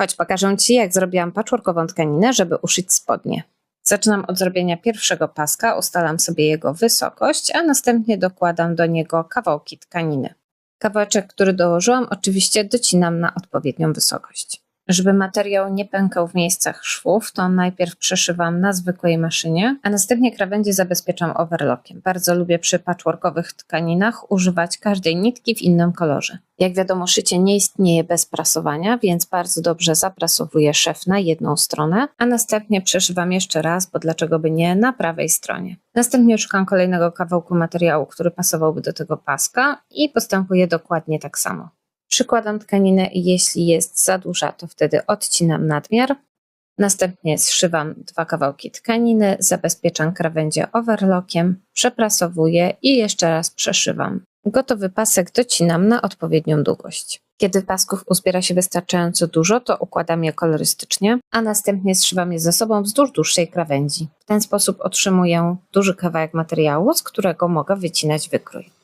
Chodź, pokażę Ci, jak zrobiłam patchworkową tkaninę, żeby uszyć spodnie. Zaczynam od zrobienia pierwszego paska, ustalam sobie jego wysokość, a następnie dokładam do niego kawałki tkaniny. Kawałeczek, który dołożyłam, oczywiście docinam na odpowiednią wysokość. Żeby materiał nie pękał w miejscach szwów, to najpierw przeszywam na zwykłej maszynie, a następnie krawędzie zabezpieczam overlockiem. Bardzo lubię przy patchworkowych tkaninach używać każdej nitki w innym kolorze. Jak wiadomo, szycie nie istnieje bez prasowania, więc bardzo dobrze zaprasowuję szef na jedną stronę, a następnie przeszywam jeszcze raz, bo dlaczego by nie, na prawej stronie. Następnie szukam kolejnego kawałku materiału, który pasowałby do tego paska i postępuję dokładnie tak samo. Przykładam tkaninę i jeśli jest za duża, to wtedy odcinam nadmiar. Następnie zszywam dwa kawałki tkaniny, zabezpieczam krawędzie overlockiem, przeprasowuję i jeszcze raz przeszywam. Gotowy pasek docinam na odpowiednią długość. Kiedy pasków uzbiera się wystarczająco dużo, to układam je kolorystycznie, a następnie zszywam je ze sobą wzdłuż dłuższej krawędzi. W ten sposób otrzymuję duży kawałek materiału, z którego mogę wycinać wykrój.